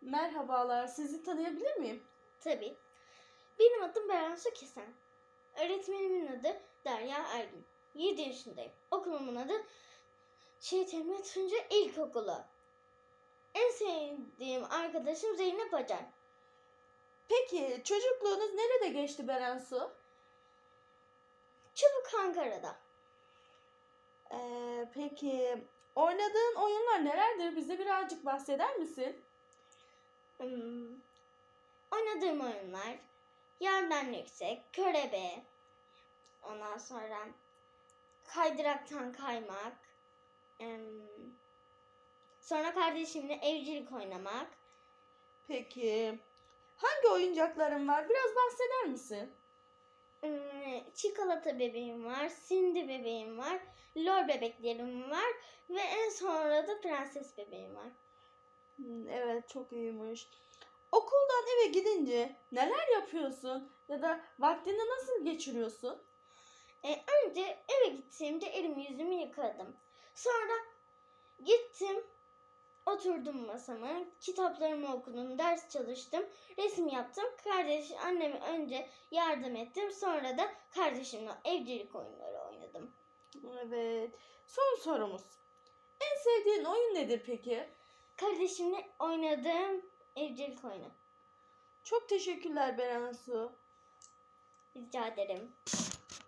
Merhabalar, sizi tanıyabilir miyim? Tabii. Benim adım Berensu Kesen. Öğretmenimin adı Derya Ergin. 7 yaşındayım. Okulumun adı Şehit Emre Tunca İlkokulu. En sevdiğim arkadaşım Zeynep Acar. Peki, çocukluğunuz nerede geçti Berensu? Çubuk Ankara'da. Ee, peki, oynadığın oyunlar nelerdir? Bize birazcık bahseder misin? Hmm. Oynadığım oyunlar yerden yüksek, körebe, ondan sonra kaydıraktan kaymak, em, sonra kardeşimle evcilik oynamak, Peki, hangi oyuncakların var? Biraz bahseder misin? Hmm, çikolata bebeğim var, Cindy bebeğim var, lor bebeklerim var ve en sonra da prenses bebeğim var. Hmm, Evet, çok iyiymiş. Okuldan eve gidince neler yapıyorsun? Ya da vaktini nasıl geçiriyorsun? E, önce eve gittiğimde elimi yüzümü yıkadım. Sonra gittim, oturdum masama, kitaplarımı okudum, ders çalıştım, resim yaptım. Kardeş, anneme önce yardım ettim. Sonra da kardeşimle evcilik oyunları oynadım. Evet. Son sorumuz. En sevdiğin oyun nedir peki? Kardeşimle oynadığım evcilik oyunu. Çok teşekkürler Berensu. Rica ederim.